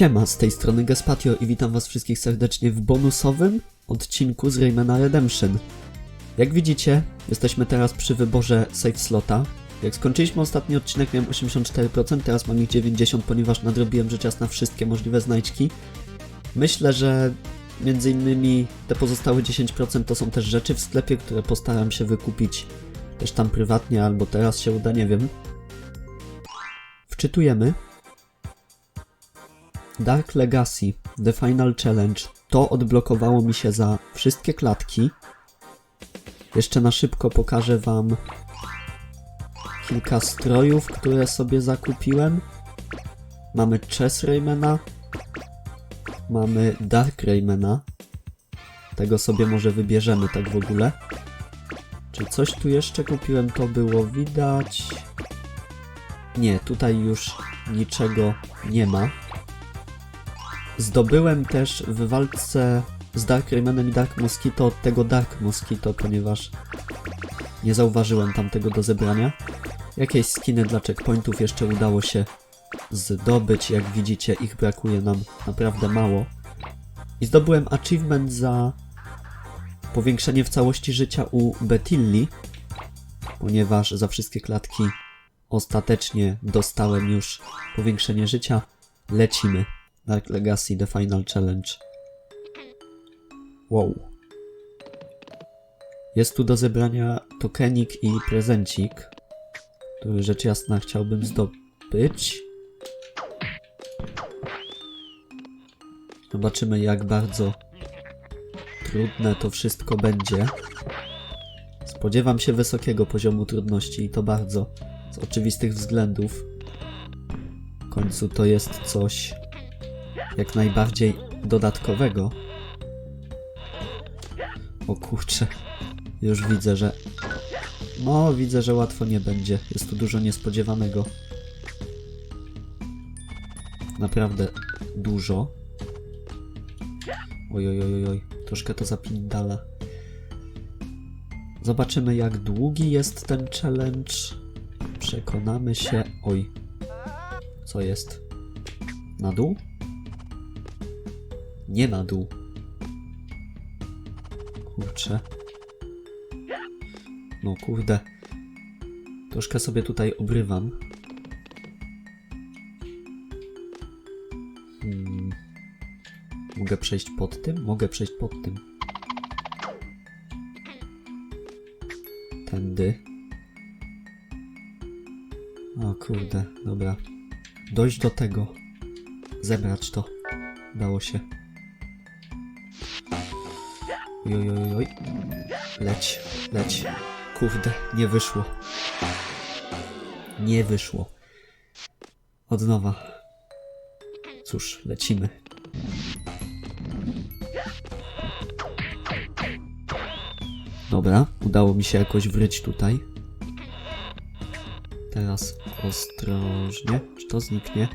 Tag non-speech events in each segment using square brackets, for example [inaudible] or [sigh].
Siema, z tej strony Gaspatio i witam was wszystkich serdecznie w bonusowym odcinku z Raymana Redemption. Jak widzicie, jesteśmy teraz przy wyborze save slota. Jak skończyliśmy ostatni odcinek miałem 84%, teraz mam ich 90%, ponieważ nadrobiłem rzecz jasna wszystkie możliwe znajdźki. Myślę, że między innymi te pozostałe 10% to są też rzeczy w sklepie, które postaram się wykupić też tam prywatnie, albo teraz się uda, nie wiem. Wczytujemy. Dark Legacy, The Final Challenge. To odblokowało mi się za wszystkie klatki. Jeszcze na szybko pokażę Wam kilka strojów, które sobie zakupiłem. Mamy Chess Raymana. Mamy Dark Raymana. Tego sobie może wybierzemy tak w ogóle. Czy coś tu jeszcze kupiłem, to było widać. Nie, tutaj już niczego nie ma. Zdobyłem też w walce z Dark Raymanem i Dark Mosquito tego Dark Mosquito, ponieważ nie zauważyłem tamtego do zebrania. Jakieś skiny dla checkpointów jeszcze udało się zdobyć. Jak widzicie, ich brakuje nam naprawdę mało. I zdobyłem achievement za powiększenie w całości życia u Betilli, ponieważ za wszystkie klatki ostatecznie dostałem już powiększenie życia. Lecimy. Dark Legacy The Final Challenge. Wow. Jest tu do zebrania tokenik i prezencik, który rzecz jasna chciałbym zdobyć. Zobaczymy jak bardzo trudne to wszystko będzie. Spodziewam się wysokiego poziomu trudności i to bardzo, z oczywistych względów. W końcu to jest coś jak najbardziej dodatkowego. O kurczę, już widzę, że... No, widzę, że łatwo nie będzie. Jest tu dużo niespodziewanego. Naprawdę dużo. Oj, oj, oj, oj, troszkę to zapindala. Zobaczymy, jak długi jest ten challenge. Przekonamy się. Oj, co jest? Na dół? Nie na dół. Kurczę. No kurde. Troszkę sobie tutaj obrywam. Hmm. Mogę przejść pod tym? Mogę przejść pod tym. Tędy. O kurde, dobra. Dojść do tego. Zebrać to. Udało się. Oj. Leć, leć. Kurde, nie wyszło. Nie wyszło. Od nowa. Cóż, lecimy. Dobra, udało mi się jakoś wryć tutaj. Teraz ostrożnie. Czy to zniknie?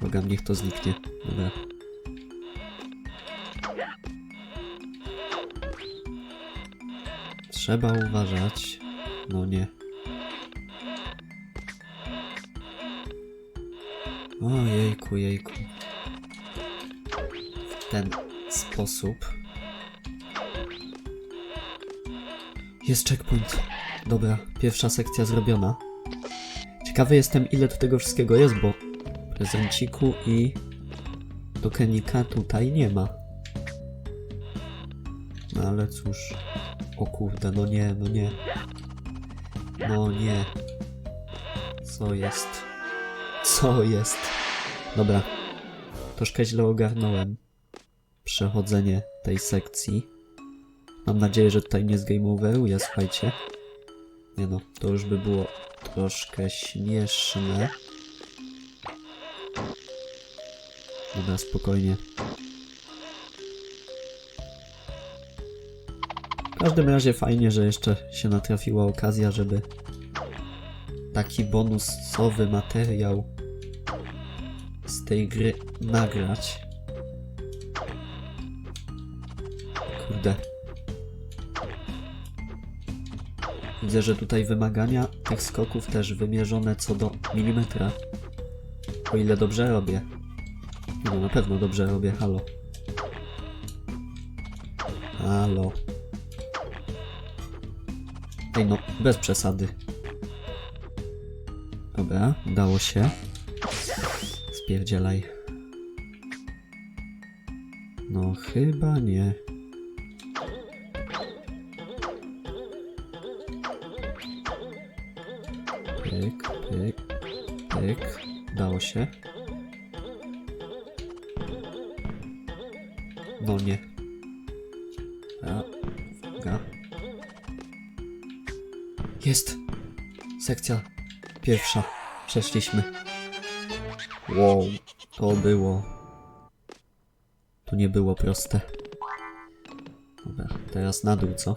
Błagam, niech to zniknie. Dobra. Trzeba uważać. No nie. O jejku, jejku. W ten sposób. Jest checkpoint. Dobra, pierwsza sekcja zrobiona. Ciekawy jestem, ile tu tego wszystkiego jest, bo prezenciku i tokenika tutaj nie ma. No ale cóż. O kurde, no nie, no nie. No nie. Co jest? Co jest? Dobra. Troszkę źle ogarnąłem przechodzenie tej sekcji. Mam nadzieję, że tutaj nie zgameoveruje, słuchajcie. Nie no, to już by było troszkę śmieszne. Dobra, spokojnie. Każdym razie fajnie, że jeszcze się natrafiła okazja, żeby taki bonusowy materiał z tej gry nagrać. Kurde. Widzę, że tutaj wymagania tych skoków też wymierzone co do milimetra. O ile dobrze robię. No na pewno dobrze robię, halo. Halo. Ej no, bez przesady. Dobra, udało się. Spierdzielaj. No chyba nie. Pyk, pyk, pyk. Udało się. No nie. Sekcja pierwsza. Przeszliśmy. Wow, to było. To nie było proste. Dobra, teraz na dół, co?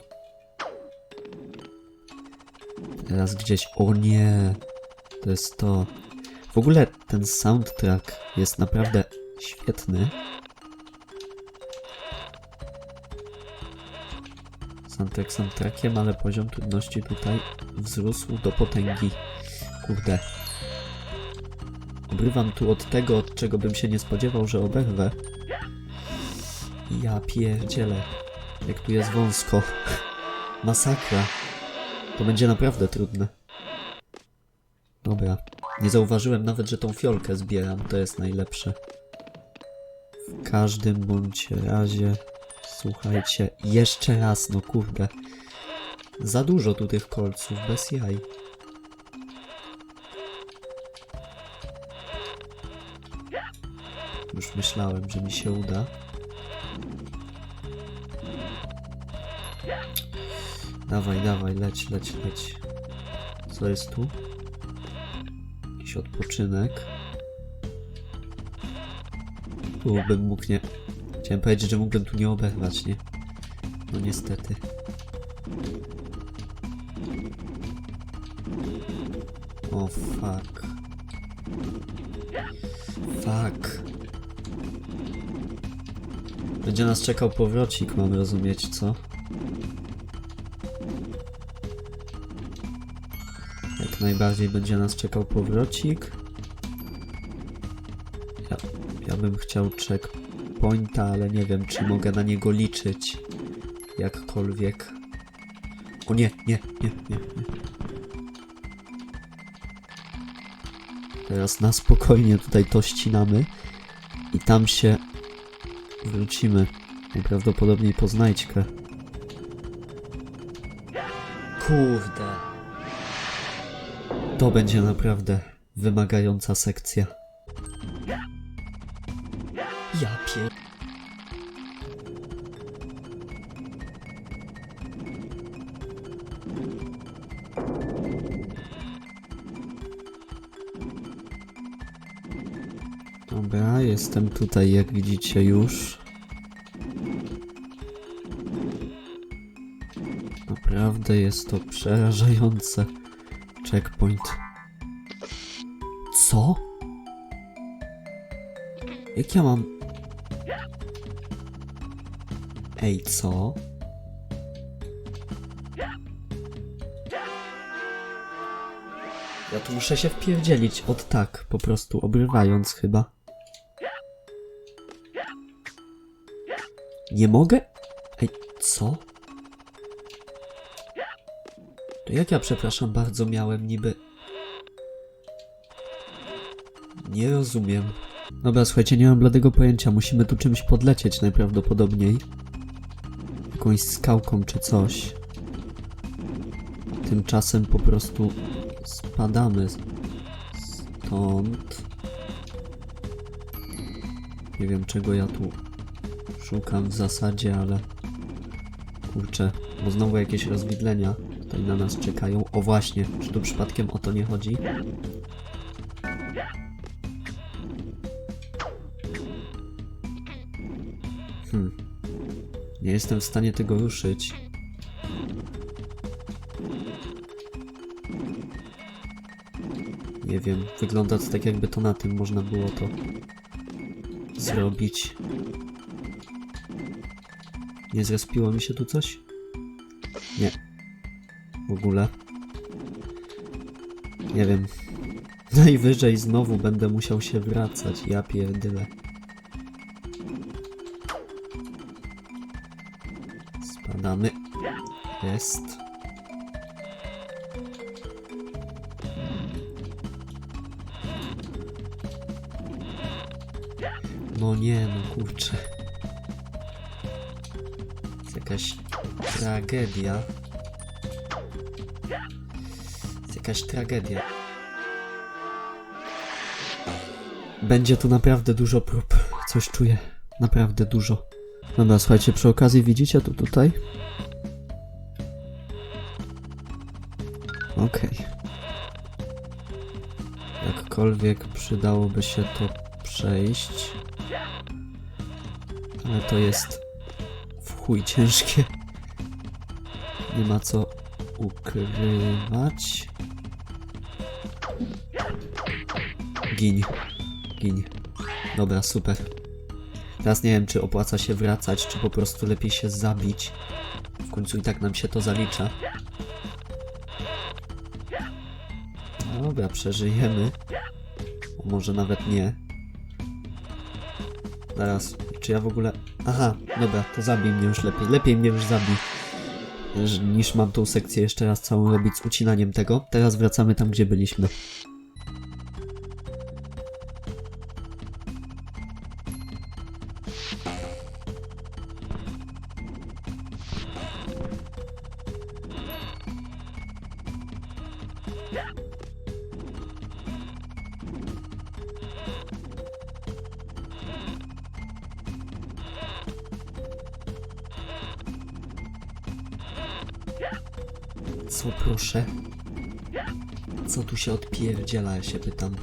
Teraz gdzieś. O nie! To jest to. W ogóle ten soundtrack jest naprawdę świetny. Soundtrack soundtrackiem, ale poziom trudności tutaj wzrósł do potęgi. Kurde. Obrywam tu od tego, od czego bym się nie spodziewał, że oberwę. Ja pierdzielę. Jak tu jest wąsko. Masakra. To będzie naprawdę trudne. Dobra. Nie zauważyłem nawet, że tą fiolkę zbieram. To jest najlepsze. W każdym bądź razie... Słuchajcie, jeszcze raz, no kurde. Za dużo tu tych kolców, bez jaj. Już myślałem, że mi się uda. Dawaj, dawaj, leć, leć, leć. Co jest tu? Jakiś odpoczynek. Tu bym mógł nie... Chciałem powiedzieć, że mógłbym tu nie oberwać, nie? No niestety. O fuck. Fuck. Będzie nas czekał powrocik, mam rozumieć, co? Jak najbardziej będzie nas czekał powrocik. Ja, ja bym chciał checkpointa, ale nie wiem, czy mogę na niego liczyć. Jakkolwiek. O nie, nie, nie, nie, nie. Teraz na spokojnie tutaj to ścinamy i tam się wrócimy. Najprawdopodobniej po znajdźkę. Kurde. To będzie naprawdę wymagająca sekcja. Jestem tutaj, jak widzicie już. Naprawdę jest to przerażające. Checkpoint. Co? Jak ja mam... Ej, co? Ja tu muszę się wpierdzielić od tak, po prostu obrywając chyba. Nie mogę? Ej, co? To jak ja, przepraszam bardzo, miałem niby... Nie rozumiem. Dobra, słuchajcie, nie mam bladego pojęcia. Musimy tu czymś podlecieć najprawdopodobniej. Jakąś skałką czy coś. Tymczasem po prostu spadamy stąd. Nie wiem czego ja tu szukam w zasadzie, ale kurczę, bo znowu jakieś rozwidlenia tutaj na nas czekają. O właśnie, czy tu przypadkiem o to nie chodzi? Hmm. Nie jestem w stanie tego ruszyć. Nie wiem, wygląda to tak jakby to na tym można było to zrobić. Nie zrespiło mi się tu coś? Nie. W ogóle. Nie wiem. No Najwyżej znowu będę musiał się wracać. Ja pierdyle. Spadamy. Jest. No nie, no kurczę. Jakaś tragedia. Jest jakaś tragedia. Będzie tu naprawdę dużo prób. Coś czuję. Naprawdę dużo. Dobra, słuchajcie, przy okazji widzicie to tutaj? Okej. Jakkolwiek przydałoby się to przejść. Ale to jest chuj ciężkie. Nie ma co ukrywać. Gin. Gin. Dobra, super. Teraz nie wiem, czy opłaca się wracać, czy po prostu lepiej się zabić. W końcu i tak nam się to zalicza. Dobra, przeżyjemy. Może nawet nie. Zaraz, czy ja w ogóle... Aha, dobra, to zabij mnie już lepiej. Lepiej mnie już zabij. Niż- mam tą sekcję jeszcze raz całą robić z ucinaniem tego. Teraz wracamy tam, gdzie byliśmy. Proszę? Co tu się odpierdziela, ja się pytam.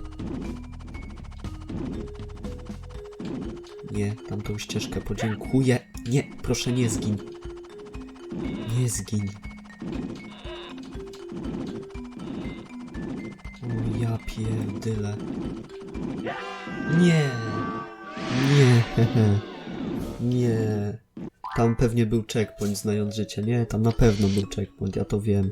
Nie, tamtą ścieżkę podziękuję. Nie, proszę nie zgin. Nie zgin. O ja pierdyle. Nie. Nie. [laughs] Nie. Tam pewnie był checkpoint, znając życie. Nie, tam na pewno był checkpoint, ja to wiem.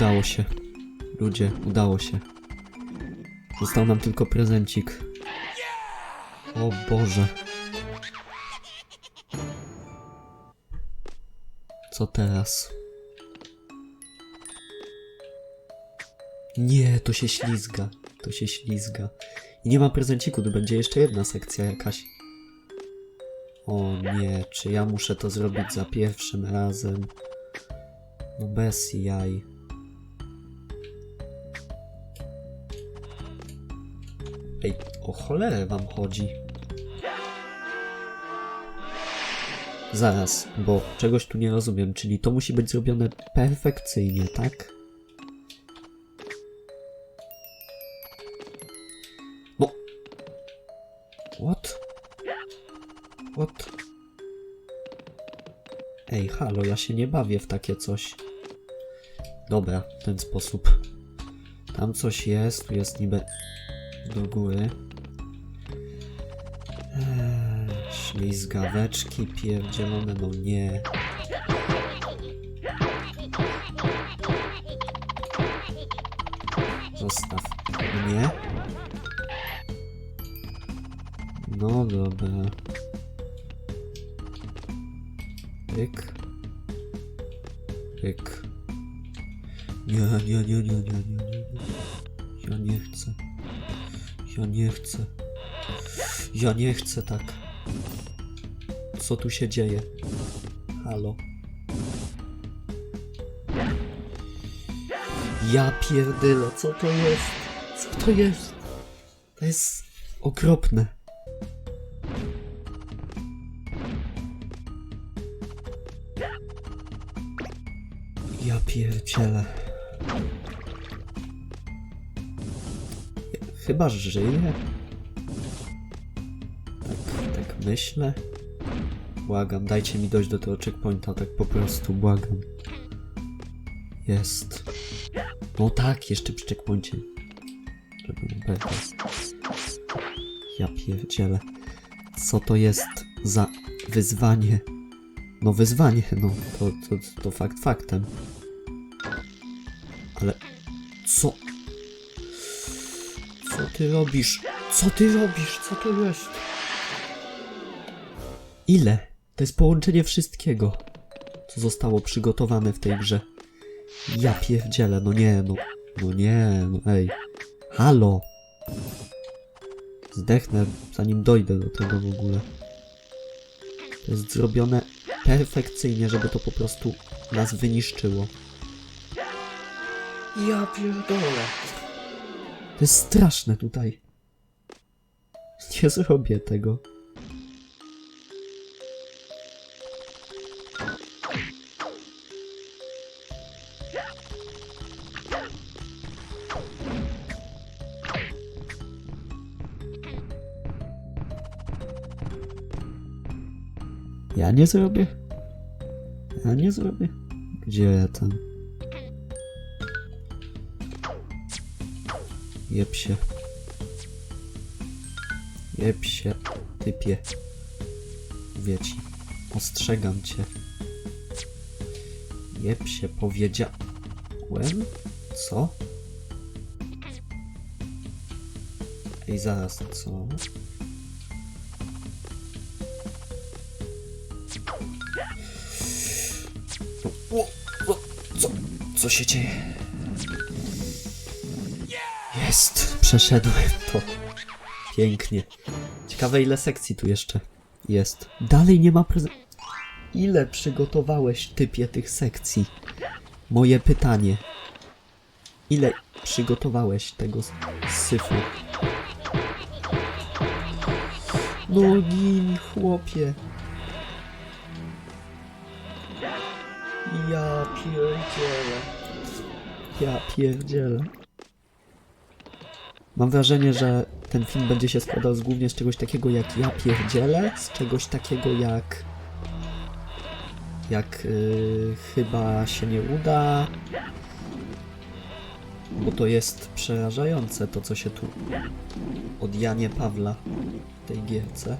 Udało się. Ludzie, udało się. Został nam tylko prezencik. O Boże. Co teraz? Nie, to się ślizga. To się ślizga. I nie ma prezenciku, to będzie jeszcze jedna sekcja jakaś. O nie, czy ja muszę to zrobić za pierwszym razem? No bez jaj. O cholerę wam chodzi. Zaraz, bo czegoś tu nie rozumiem, czyli to musi być zrobione perfekcyjnie, tak? No. What? What? Ej, halo, ja się nie bawię w takie coś. Dobra, w ten sposób. Tam coś jest, tu jest niby do góry. Eee, ślizgaweczki pierdzielone, no nie. Zostaw mnie. No dobra. Pyk. Pyk. Nie, nie, nie, nie, nie, nie, nie. Ja nie chcę. Ja nie chcę. Ja nie chcę tak. Co tu się dzieje? Halo. Ja pierdyle, co to jest? Co to jest? To jest okropne. Ja pierdzielę. Chyba żyje. Myślę. Błagam, dajcie mi dojść do tego checkpointa, tak po prostu, błagam. Jest. No tak, jeszcze przy checkpoincie. Był pewny. Ja pierdzielę. Co to jest za wyzwanie? No wyzwanie, no to, to, to fakt faktem. Ale co? Co ty robisz? Co ty robisz? Co to jest? Ile? To jest połączenie wszystkiego, co zostało przygotowane w tej grze. Ja pierdzielę, no nie, no. No nie, no ej. Halo! Zdechnę, zanim dojdę do tego w ogóle. To jest zrobione perfekcyjnie, żeby to po prostu nas wyniszczyło. Ja pierdolę. To jest straszne tutaj. Nie zrobię tego. Nie zrobię. Ja nie zrobię. Gdzie ja tam? Jeb się. Jeb się, typie. Mówię ci. Ostrzegam cię. Jeb się, powiedziałem? Co? Ej, zaraz, co? Co, się dzieje? Jest, przeszedłem to. Pięknie. Ciekawe ile sekcji tu jeszcze jest. Dalej nie ma prezent. Ile przygotowałeś typie tych sekcji? Moje pytanie. Ile przygotowałeś tego syfu? No gin, chłopie. Ja pierdzielę. Ja pierdzielę. Mam wrażenie, że ten film będzie się składał z głównie z czegoś takiego jak ja pierdzielę, z czegoś takiego jak... Jak yy, chyba się nie uda. Bo to jest przerażające to, co się tu od Janie Pawla w tej gierce.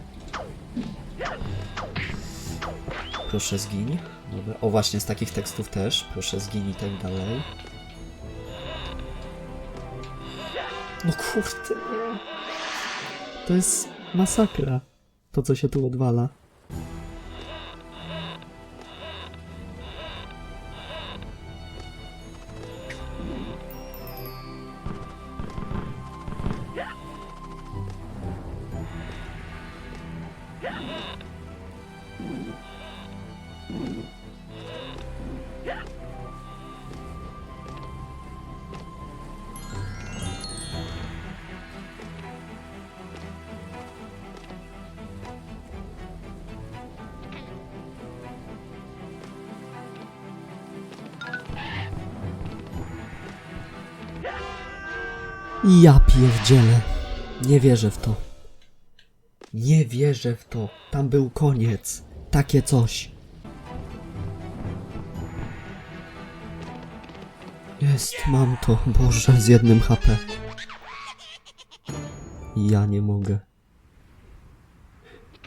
Proszę zgiń. Dobra. O właśnie, z takich tekstów też. Proszę zgiń i tak dalej. No kurde, nie. To jest masakra. To, co się tu odwala. Ja pierdzielę. Nie wierzę w to. Nie wierzę w to. Tam był koniec. Takie coś. Jest, mam to. Boże, z jednym HP. Ja nie mogę.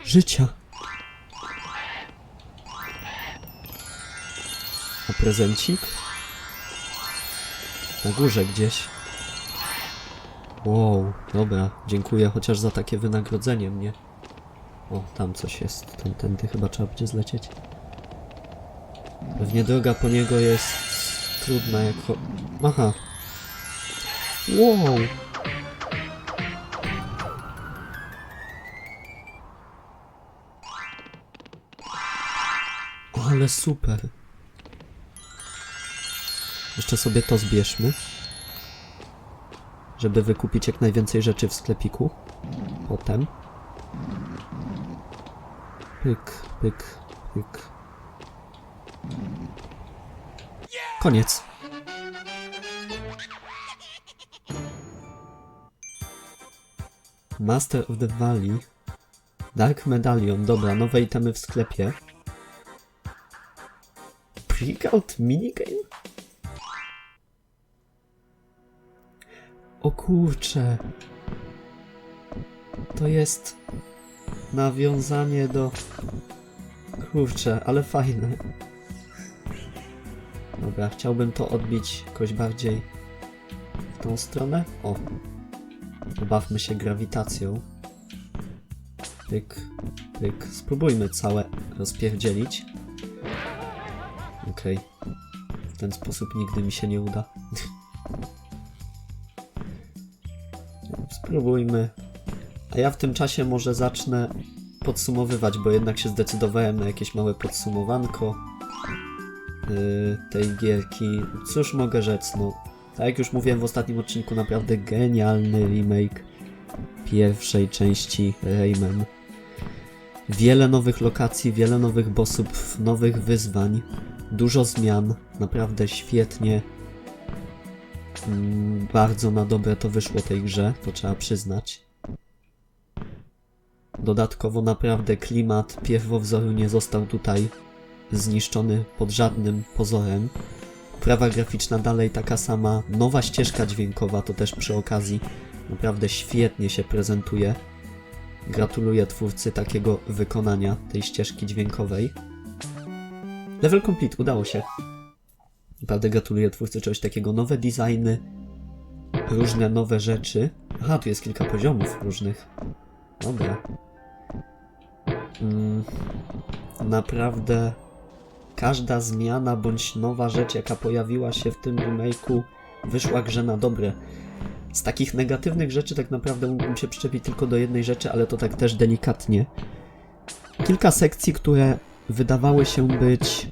Życia. A prezencik? Na górze gdzieś. Wow, dobra, dziękuję chociaż za takie wynagrodzenie mnie. O, tam coś jest, ten, tędy chyba trzeba będzie zlecieć. Pewnie droga po niego jest trudna jak cho- Aha. Wow. Ale super. Jeszcze sobie to zbierzmy żeby wykupić jak najwięcej rzeczy w sklepiku. Potem. Pyk, pyk, pyk. Koniec. Master of the Valley. Dark Medallion. Dobra, nowe itemy w sklepie. Breakout minigame? O kurcze. To jest nawiązanie do. Kurczę, ale fajne. Dobra, chciałbym to odbić jakoś bardziej w tą stronę. O. Pobawmy się grawitacją. Pyk, pyk. Spróbujmy całe rozpierdzielić. Okej. W ten sposób nigdy mi się nie uda. Spróbujmy. A ja w tym czasie może zacznę podsumowywać, bo jednak się zdecydowałem na jakieś małe podsumowanko yy, tej gierki. Cóż mogę rzec, no. Tak jak już mówiłem w ostatnim odcinku, naprawdę genialny remake pierwszej części Rayman. Wiele nowych lokacji, wiele nowych bossów, nowych wyzwań, dużo zmian, naprawdę świetnie. Bardzo na dobre to wyszło tej grze, to trzeba przyznać. Dodatkowo naprawdę klimat pierwowzoru nie został tutaj zniszczony pod żadnym pozorem. Prawa graficzna dalej taka sama, nowa ścieżka dźwiękowa to też przy okazji naprawdę świetnie się prezentuje. Gratuluję twórcy takiego wykonania tej ścieżki dźwiękowej. Level complete, udało się. Naprawdę gratuluję twórcy czegoś takiego. Nowe designy, różne nowe rzeczy. Aha, tu jest kilka poziomów różnych. Dobra. Mm, naprawdę każda zmiana bądź nowa rzecz, jaka pojawiła się w tym remake'u, wyszła grze na dobre. Z takich negatywnych rzeczy tak naprawdę mógłbym się przyczepić tylko do jednej rzeczy, ale to tak też delikatnie. Kilka sekcji, które wydawały się być.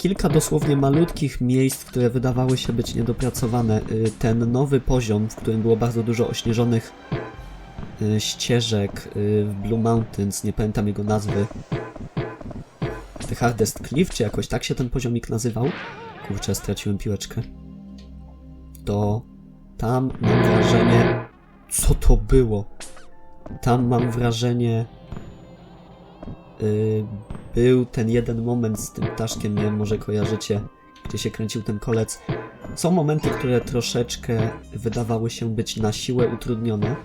Kilka dosłownie malutkich miejsc, które wydawały się być niedopracowane. Y, Ten nowy poziom, w którym było bardzo dużo ośnieżonych y, ścieżek y, w Blue Mountains, nie pamiętam jego nazwy. The Hardest Cliff, czy jakoś tak się ten poziomik nazywał? Kurczę, straciłem piłeczkę to tam mam wrażenie. Co to było? Tam mam wrażenie. Yy, był ten jeden moment z tym ptaszkiem, nie wiem, może kojarzycie, gdzie się kręcił ten kolec. Są momenty, które troszeczkę wydawały się być na siłę utrudnione.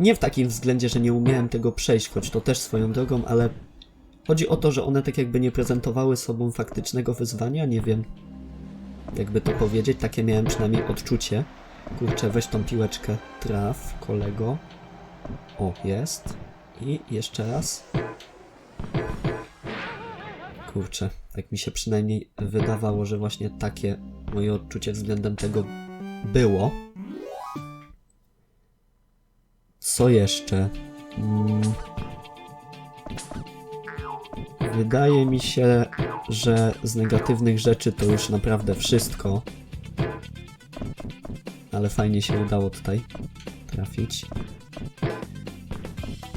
Nie w takim względzie, że nie umiałem tego przejść, choć to też swoją drogą, ale chodzi o to, że one tak jakby nie prezentowały sobą faktycznego wyzwania, nie wiem jakby to powiedzieć, takie miałem przynajmniej odczucie. Kurczę, weź tą piłeczkę, traf, kolego. O, jest. I jeszcze raz. Kurczę, tak mi się przynajmniej wydawało, że właśnie takie moje odczucie względem tego było. Co jeszcze? Mm. Wydaje mi się, że z negatywnych rzeczy to już naprawdę wszystko. Ale fajnie się udało tutaj trafić.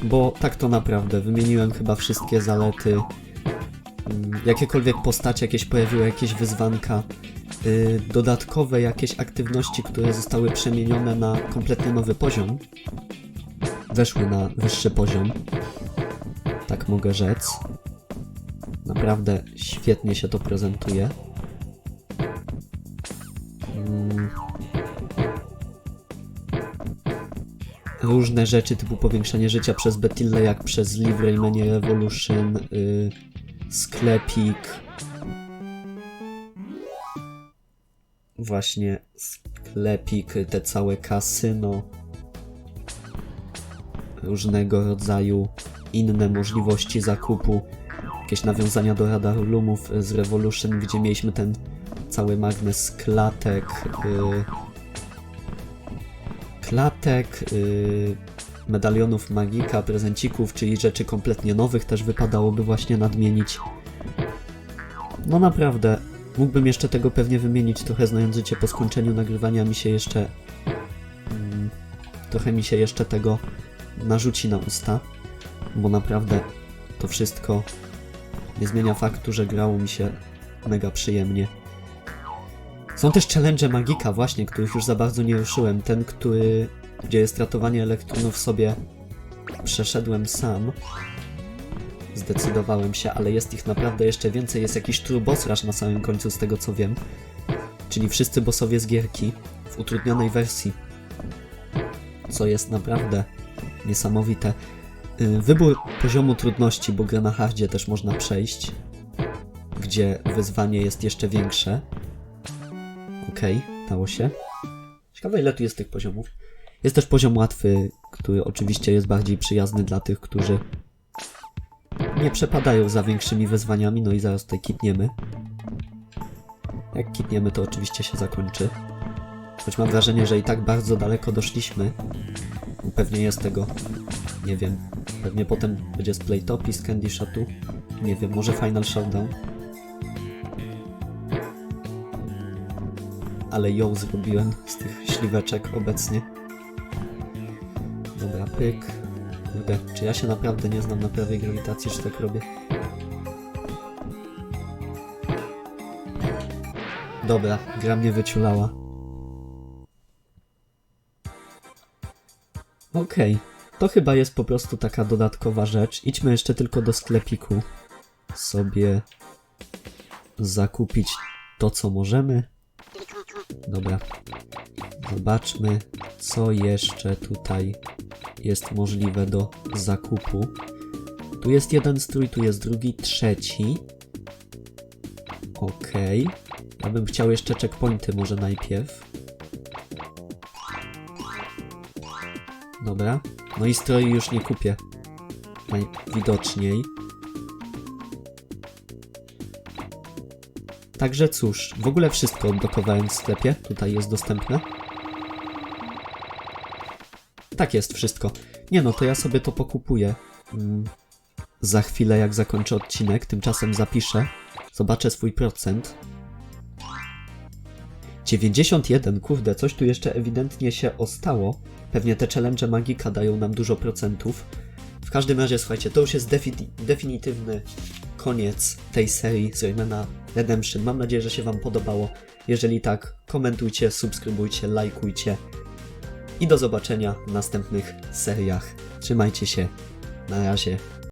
Bo tak to naprawdę, wymieniłem chyba wszystkie zalety. Mm, Jakiekolwiek postacie, jakieś pojawiły jakieś wyzwanka. yy, Dodatkowe jakieś aktywności, które zostały przemienione na kompletnie nowy poziom. Weszły na wyższy poziom. Tak mogę rzec. Naprawdę świetnie się to prezentuje. Różne rzeczy typu powiększanie życia przez Betille, jak przez Live Raymanie Revolution, y, sklepik. Właśnie sklepik, te całe kasyno. Różnego rodzaju inne możliwości zakupu jakieś nawiązania do radaru Lumów z Revolution, gdzie mieliśmy ten cały magnes klatek, yy, klatek, yy, medalionów magika, prezencików, czyli rzeczy kompletnie nowych też wypadałoby właśnie nadmienić. No naprawdę, mógłbym jeszcze tego pewnie wymienić, trochę znając życie po skończeniu nagrywania mi się jeszcze... Mm, trochę mi się jeszcze tego narzuci na usta, bo naprawdę to wszystko nie zmienia faktu, że grało mi się mega przyjemnie. Są też challenge magika właśnie, których już za bardzo nie ruszyłem. Ten, który, gdzie jest ratowanie elektronów sobie przeszedłem sam. Zdecydowałem się, ale jest ich naprawdę jeszcze więcej. Jest jakiś turbosraż na samym końcu, z tego co wiem. Czyli wszyscy bossowie z gierki w utrudnionej wersji. Co jest naprawdę niesamowite. Y, Wybór poziomu trudności, bo grę na hardzie też można przejść, gdzie wyzwanie jest jeszcze większe. Okej, dało się. Ciekawe ile tu jest tych poziomów. Jest też poziom łatwy, który oczywiście jest bardziej przyjazny dla tych, którzy nie przepadają za większymi wyzwaniami, no i zaraz tutaj kitniemy. Jak kitniemy, to oczywiście się zakończy. Choć mam wrażenie, że i tak bardzo daleko doszliśmy. Pewnie jest tego, nie wiem. Pewnie potem będzie z Playtopi, z Candy Shotu. Nie wiem, może Final Showdown. Ale ją zrobiłem z tych śliweczek obecnie. Dobra, pyk. Kurde, czy ja się naprawdę nie znam na prawej grawitacji, czy tak robię? Dobra, gra mnie wyciulała. Okej, to chyba jest po prostu taka dodatkowa rzecz. Idźmy jeszcze tylko do sklepiku sobie zakupić to, co możemy. Dobra. Zobaczmy, co jeszcze tutaj jest możliwe do zakupu. Tu jest jeden strój, tu jest drugi, trzeci. Okej. Ja bym chciał jeszcze checkpointy może najpierw. Dobra. No i stroi już nie kupię. Najwidoczniej. Także cóż, w ogóle wszystko odblokowałem w sklepie. Tutaj jest dostępne. Tak jest, wszystko. Nie no, to ja sobie to pokupuję. Mm, za chwilę, jak zakończę odcinek, tymczasem zapiszę. Zobaczę swój procent. 91, kurde, coś tu jeszcze ewidentnie się ostało. Pewnie te challenge magika dają nam dużo procentów. W każdym razie, słuchajcie, to już jest defi- definitywny koniec tej serii z Raymana Redemption. Mam nadzieję, że się Wam podobało. Jeżeli tak, komentujcie, subskrybujcie, lajkujcie. I do zobaczenia w następnych seriach. Trzymajcie się. Na razie.